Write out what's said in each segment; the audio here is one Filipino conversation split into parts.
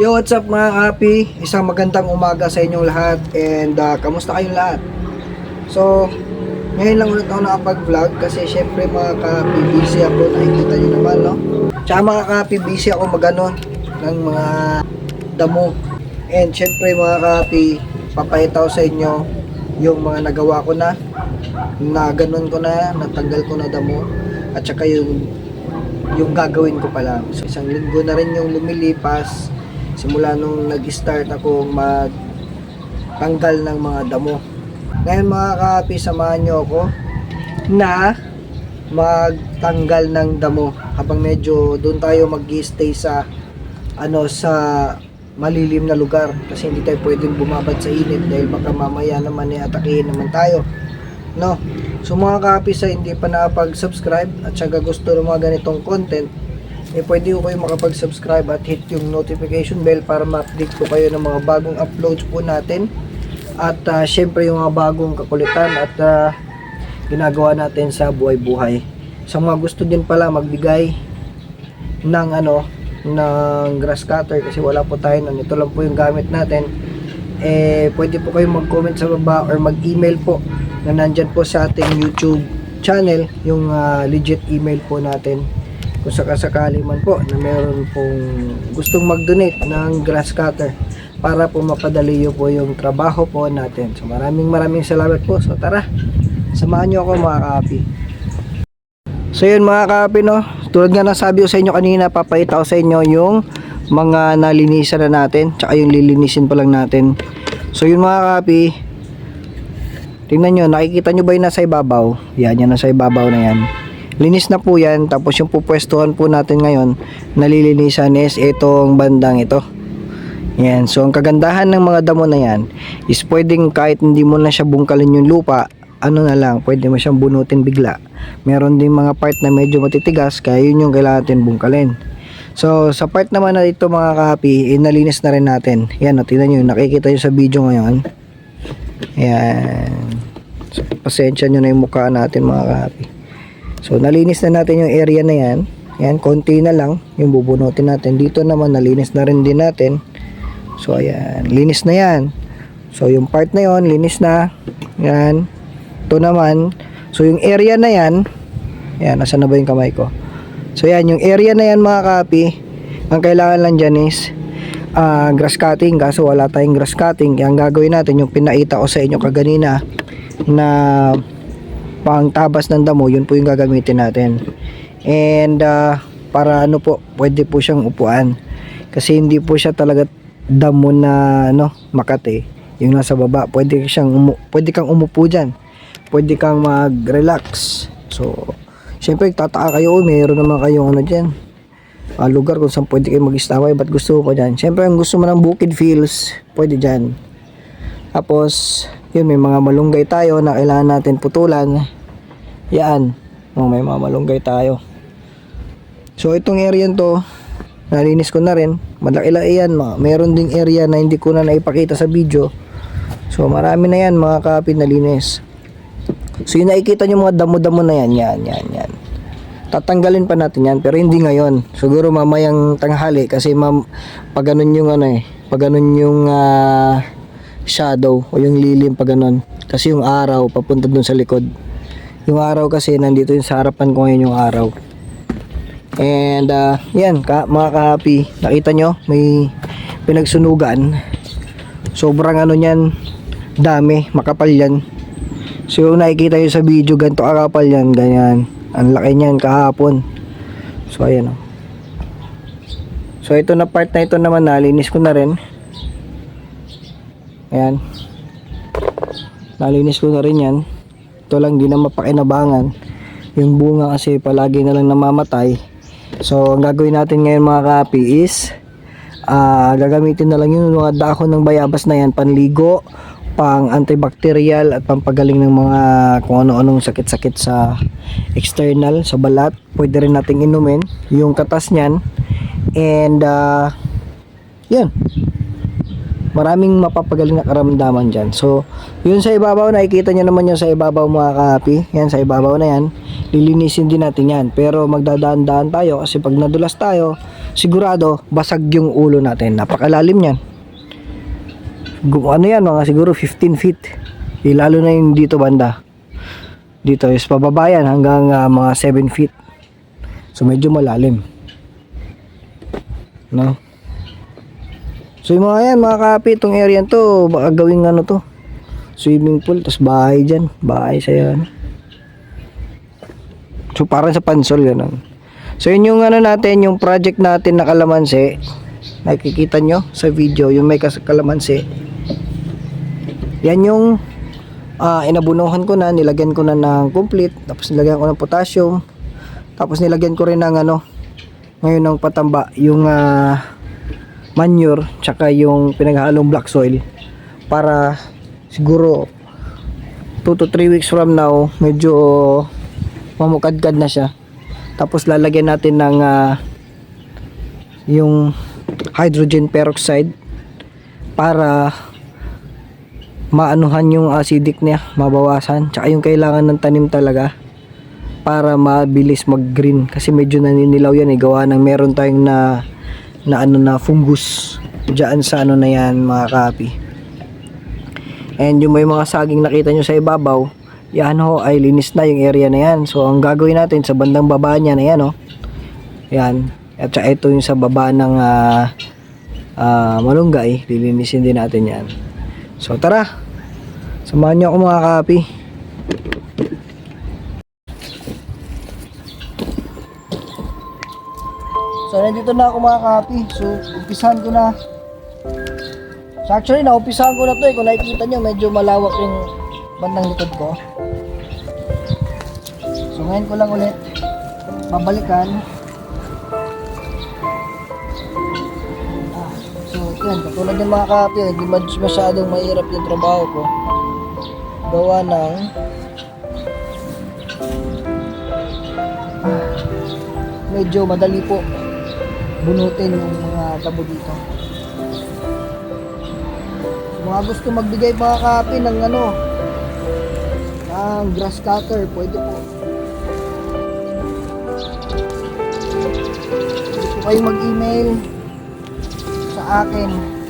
Yo, what's up mga kapi? Isang magandang umaga sa inyong lahat and uh, kamusta kayong lahat? So, ngayon lang ulit ako nakapag-vlog kasi syempre mga kapi, busy ako, nakikita nyo naman, no? Tsaka mga kapi, busy ako magano ng mga damo. And syempre mga kapi, papahita ko sa inyo yung mga nagawa ko na, na ganun ko na, natanggal ko na damo, at saka yung yung gagawin ko pa lang. So, isang linggo na rin yung lumilipas simula nung nag-start ako mag tanggal ng mga damo. Ngayon mga kapi, samahan nyo ako na magtanggal ng damo habang medyo doon tayo mag-stay sa ano sa malilim na lugar. Kasi hindi tayo pwedeng bumabad sa init dahil baka mamaya naman eh atakihin naman tayo. No? So mga kapi sa hindi pa nakapag-subscribe at saka gusto ng mga ganitong content eh pwede ko kayo makapag-subscribe at hit yung notification bell para ma-update ko kayo ng mga bagong uploads po natin. At ah, syempre yung mga bagong kakulitan at ah, ginagawa natin sa buhay-buhay. Sa mga gusto din pala magbigay ng ano ng grass cutter kasi wala po tayo nun. Ito lang po yung gamit natin. Eh pwede po kayo mag-comment sa baba or mag-email po na nandyan po sa ating YouTube channel yung ah, legit email po natin kung sakasakali man po na meron pong gustong mag-donate ng grass cutter para po mapadali po yung trabaho po natin. So maraming maraming salamat po. So tara, samahan nyo ako mga kapi. So yun mga kapi no, tulad nga nasabi ko sa inyo kanina, papakita ko sa inyo yung mga nalinisan na natin, tsaka yung lilinisin pa lang natin. So yun mga kapi, tingnan nyo, nakikita nyo ba yung nasa ibabaw? Yan, yan nasa ibabaw na yan. Linis na po yan, tapos yung pupwestuhan po natin ngayon, nalilinisan is itong bandang ito. Yan, so ang kagandahan ng mga damo na yan is pwedeng kahit hindi mo na siya bungkalin yung lupa, ano na lang, pwede mo siyang bunutin bigla. Meron din mga part na medyo matitigas, kaya yun yung kailangan natin bungkalin. So, sa part naman na ito mga kahapi, inalinis na rin natin. Yan, o, tingnan nyo, nakikita nyo sa video ngayon. Yan. So, pasensya nyo na yung mukha natin mga kahapi. So, nalinis na natin yung area na yan. Yan, konti na lang yung bubunutin natin. Dito naman, nalinis na rin din natin. So, ayan. Linis na yan. So, yung part na yon linis na. Yan. Ito naman. So, yung area na yan. Yan, nasa na ba yung kamay ko? So, yan. Yung area na yan, mga kapi. Ang kailangan lang dyan is ah, grass cutting. Kaso, wala tayong grass cutting. Ang gagawin natin, yung pinaita ko sa inyo kaganina na pang tabas ng damo, yun po yung gagamitin natin. And, ah, para ano po, pwede po siyang upuan. Kasi hindi po siya talaga damo na ano, makate. Yung nasa baba, pwede siyang umu- pwede kang umupo diyan. Pwede kang mag-relax. So, syempre tataka kayo, "Uy, mayroon naman kayong ano diyan. ah, lugar kung saan pwede kayo mag-istaway, ba't gusto mo pa dyan? Syempre, ang gusto mo ng bukid feels, pwede dyan. Tapos, yun, may mga malunggay tayo na kailangan natin putulan. Yan. Oh, may mga malunggay tayo. So, itong area to, nalinis ko na rin. Malaki-laki yan. Mga, meron ding area na hindi ko na naipakita sa video. So, marami na yan mga kapit na linis. So, yung nakikita nyo mga damo-damo na yan, yan, yan, yan. Tatanggalin pa natin yan, pero hindi ngayon. Siguro mamayang tanghali kasi mam, pag ganun yung ano eh, pag ganun yung ah, shadow o yung lilim pag ganun. Kasi yung araw papunta dun sa likod. Yung araw kasi nandito yung sa harapan ko ngayon yung araw. And ah, yan, ka, mga kahapi, nakita nyo, may pinagsunugan. Sobrang ano niyan, dami, makapal yan. So nakikita nyo sa video, ganito kakapal yan, ganyan. Ang laki niyan kahapon. So ayan o. So ito na part na ito naman, nalinis ko na rin. Ayan. Nalinis ko na rin yan. Ito lang, di na mapakinabangan. Yung bunga kasi palagi na lang namamatay. So, ang gagawin natin ngayon mga kapi is ah gagamitin na lang yung mga dahon ng bayabas na yan panligo, pang antibacterial at pampagaling ng mga kung ano-anong sakit-sakit sa external, sa balat. Pwede rin nating inumin yung katas niyan. And ah yan. Maraming mapapagaling na karamdaman dyan. So, yun sa ibabaw, nakikita nyo naman yun sa ibabaw mga kapi. Yan, sa ibabaw na yan. Lilinisin din natin yan. Pero magdadaan-daan tayo kasi pag nadulas tayo, sigurado, basag yung ulo natin. Napakalalim yan. Ano yan, mga siguro 15 feet. Eh, lalo na yung dito banda. Dito is pababa yan hanggang ah, mga 7 feet. So, medyo malalim. No? So yung mga yan, mga kapi, itong area to, baka gawing ano to, swimming pool, tapos bahay dyan, bahay sa yan. So parang sa pansol, ganun. So yun yung ano natin, yung project natin na kalamansi, nakikita nyo sa video, yung may kalamansi. Yan yung ah, inabunuhan ko na, nilagyan ko na ng complete, tapos nilagyan ko ng potassium, tapos nilagyan ko rin ng ano, ngayon ng patamba, yung ah, manure tsaka yung pinaghalong black soil para siguro 2 to 3 weeks from now medyo mamukadkad na siya. Tapos lalagyan natin ng ah, yung hydrogen peroxide para maanuhan yung acidic niya mabawasan. Tsaka yung kailangan ng tanim talaga para mabilis mag green kasi medyo naninilaw yan eh gawa ng meron tayong na na ano na fungus. Diyan sa ano na yan mga kapi. And yung may mga saging nakita nyo sa ibabaw yan ho ay linis na yung area na yan. So ang gagawin natin sa bandang baba niya na yan ho yan. At saka ito yung sa baba ng ah, ah, malunggay lilinisin din natin yan. So tara. Samahan nyo ako mga kapi Nandito na ako mga kapi. So, umpisahan ko na. So, actually, naumpisahan ko na to eh. Kung nakikita nyo, medyo malawak yung bandang likod ko. So, ngayon ko lang ulit babalikan. Ah, so, yan. Katulad ng mga kapi, hindi mas- masyadong mahirap yung trabaho ko. Gawa ng ah, medyo madali po bunutin yung mga tabo dito. Mga gusto magbigay mga kapi ng ano, ng grass cutter, pwede po. Pwede po kayo mag-email sa akin.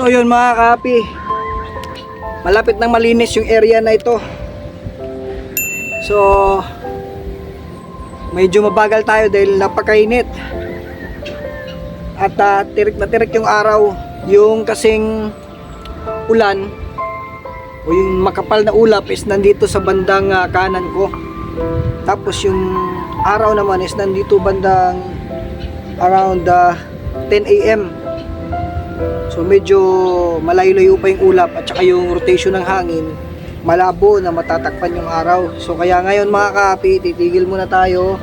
So yun mga kapi. Malapit nang malinis yung area na ito. So medyo mabagal tayo dahil napakainit. At ah, tirik na tirik yung araw. Yung kasing ulan o yung makapal na ulap is nandito sa bandang ah, kanan ko. Tapos yung araw naman is nandito bandang around ah, 10 a.m. So medyo malayo-layo pa yung ulap at saka yung rotation ng hangin malabo na matatakpan yung araw. So kaya ngayon mga kapi, titigil muna tayo.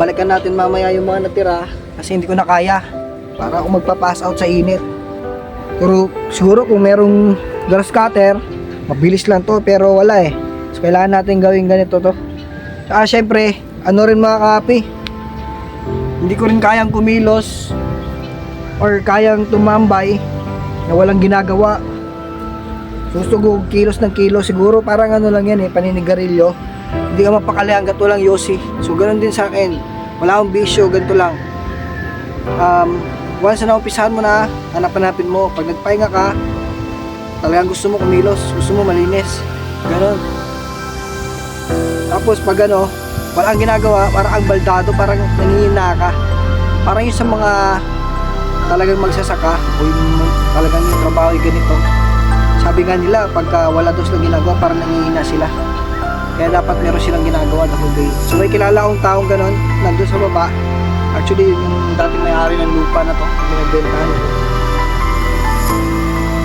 Balikan natin mamaya yung mga natira kasi hindi ko na kaya para ako magpa-pass out sa init. Pero siguro kung merong grass cutter, mabilis lang to pero wala eh. So kailangan natin gawin ganito to. Saka syempre, ano rin mga kapi, hindi ko rin kayang kumilos or kayang tumambay na walang ginagawa. Susugog kilos ng kilos siguro parang ano lang yan eh, paninigarilyo. Hindi ka mapakali hanggat walang yosi. So ganun din sa akin. Wala akong bisyo, ganito lang. Um, once na umpisahan mo na, hanap-hanapin mo. Pag nagpahinga ka, talagang gusto mo kumilos, gusto mo malinis. Ganon. Tapos pag ano, wala kang ginagawa, parang ang baldado, parang nangihina ka. Parang yung sa mga talagang magsasaka o yung talagang yung trabaho ay ganito. Sabi nga nila, pagka wala daw silang ginagawa, parang nangihina sila. Kaya dapat meron silang ginagawa the whole day. So may kilala akong taong ganon, nandun sa baba. Actually, yun yung dating may-ari ng lupa na to, binibentahan ko.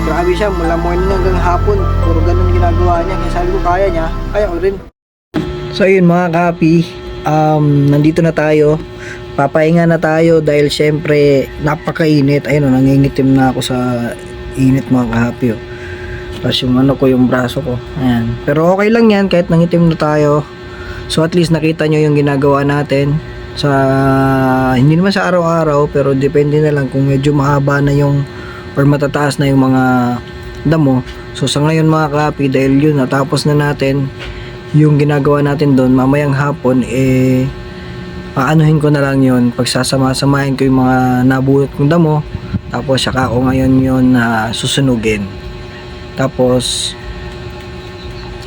Grabe siya, mula morning hanggang hapon, puro ganun ginagawa niya. Kaya sabi ko, kaya niya, kaya ko rin. So ayun mga kapi, um, nandito na tayo. Papahinga na tayo dahil syempre napakainit. Ayun o, nangingitim na ako sa init mga kapi. Oh. Tapos yung ano ko, yung braso ko. Ayan. Pero okay lang yan kahit nangitim na tayo. So at least nakita nyo yung ginagawa natin sa hindi naman sa araw-araw pero depende na lang kung medyo mahaba na yung or matataas na yung mga damo. So sa ngayon mga kapi dahil yun natapos na natin yung ginagawa natin doon mamayang hapon eh aanuhin ko na lang yun. Pagsasama-samahin ko yung mga nabulot kong damo. Tapos saka ako ngayon yun na susunugin. Tapos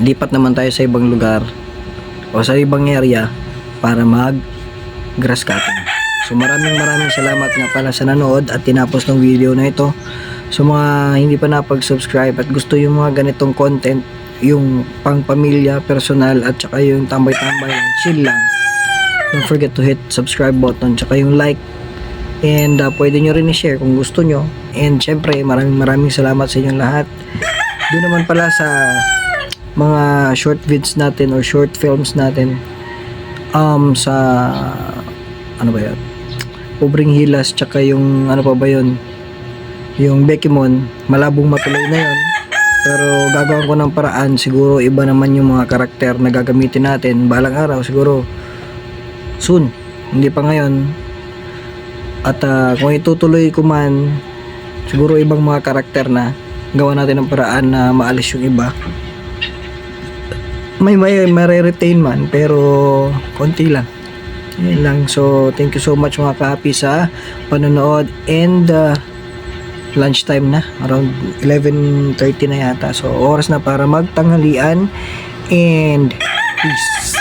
lipat naman tayo sa ibang lugar o sa ibang area para mag grass cutting. So maraming maraming salamat nga pala sa nanood at tinapos ng video na ito. So mga hindi pa napag-subscribe at gusto yung mga ganitong content yung pang pamilya, personal at saka yung tambay-tambay lang, chill lang. Don't forget to hit subscribe button tsaka yung like. And uh, pwede nyo rin i-share kung gusto nyo. And syempre maraming maraming salamat sa inyong lahat. Doon naman pala sa mga short vids natin or short films natin. Um sa ano ba yun? Ubring Hilas tsaka yung ano pa ba yun? Yung Bekimon malabong matuloy na yun. Pero gagawin ko ng paraan. Siguro iba naman yung mga karakter na gagamitin natin. Balang araw siguro soon. Hindi pa ngayon. At ah, kung itutuloy ko man siguro ibang mga karakter na gawa natin ng paraan na maalis yung iba. May may mare-retain man pero konti lang. Yun lang. So thank you so much mga kapi sa panonood. And uh, lunchtime na. Around 11.30 na yata. So oras na para magtanghalian. And peace